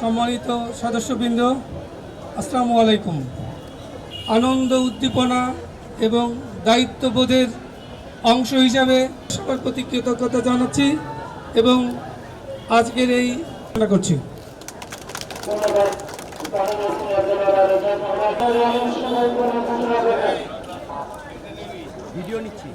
সম্মানিত সদস্যবৃন্দ, আসসালামু আলাইকুম। আনন্দ, উদ্দীপনা এবং দায়িত্ববোধের অংশ হিসাবে সবার প্রতি কৃতজ্ঞতা জানাচ্ছি এবং আজকের এই করছি। ভিডিও নিচ্ছি।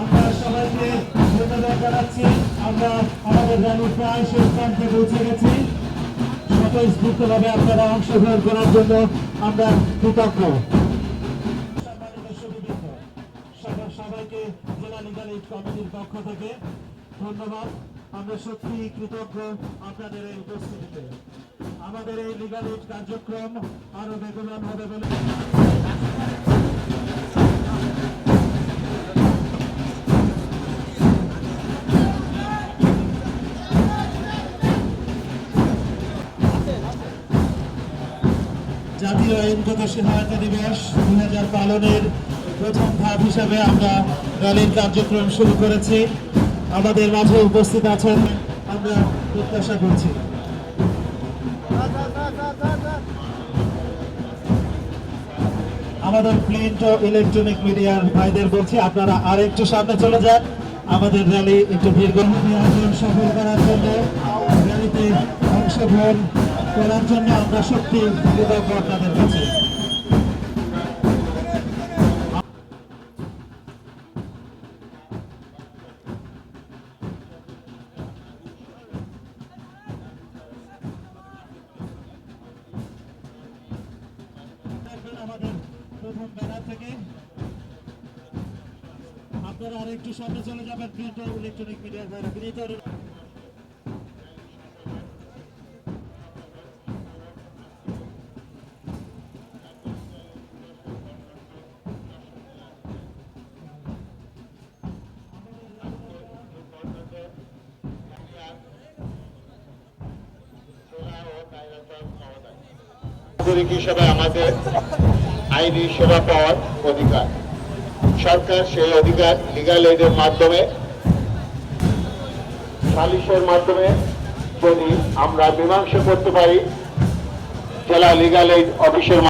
আমরা সবাইকে জানাচ্ছি আমরা আমাদের র্যালি প্রায় শেষ প্রান্তে পৌঁছে গেছি স্বতঃস্ফূর্তভাবে আপনারা অংশগ্রহণ করার জন্য আমরা কৃতজ্ঞ সবাইকে জেলা এইড কমিটির পক্ষ থেকে ধন্যবাদ আমরা সত্যি কৃতজ্ঞ আপনাদের এই উপস্থিতিতে আমাদের এই লিগাল এইড কার্যক্রম আরও বেগবান হবে বলে জাতীয় আইনগত সহায়তা দিবস দুই হাজার পালনের প্রথম ধাপ হিসাবে আমরা র্যালির কার্যক্রম শুরু করেছি। আমাদের মাঝে উপস্থিত আছেন আমরা প্রত্যাশা করছি। আমাদের প্রিন্ট ও ইলেকট্রনিক মিডিয়ার ভাইদের বলছি, আপনারা আর একটু সামনে চলে যান। আমাদের র্যালি একটু দীর্ঘ সফল করার জন্য। র্যালিতে অংশগ্রহণ করার জন্য আমরা সত্যি কৃতজ্ঞ আপনাদের কাছে। আমাদের প্রথম ব্যানার থেকে। আপনারা আর একটু সামনে চলে যাবেন প্রিন্ট ইলেকট্রনিক মিডিয়ার ভাইরা আইনি সেবা পাওয়ার অধিকার। সরকার সেই অধিকার লিগাল এইডের মাধ্যমে, সালিশের মাধ্যমে যদি আমরা মীমাংসা করতে পারি, জেলা লিগাল এইড অফিসের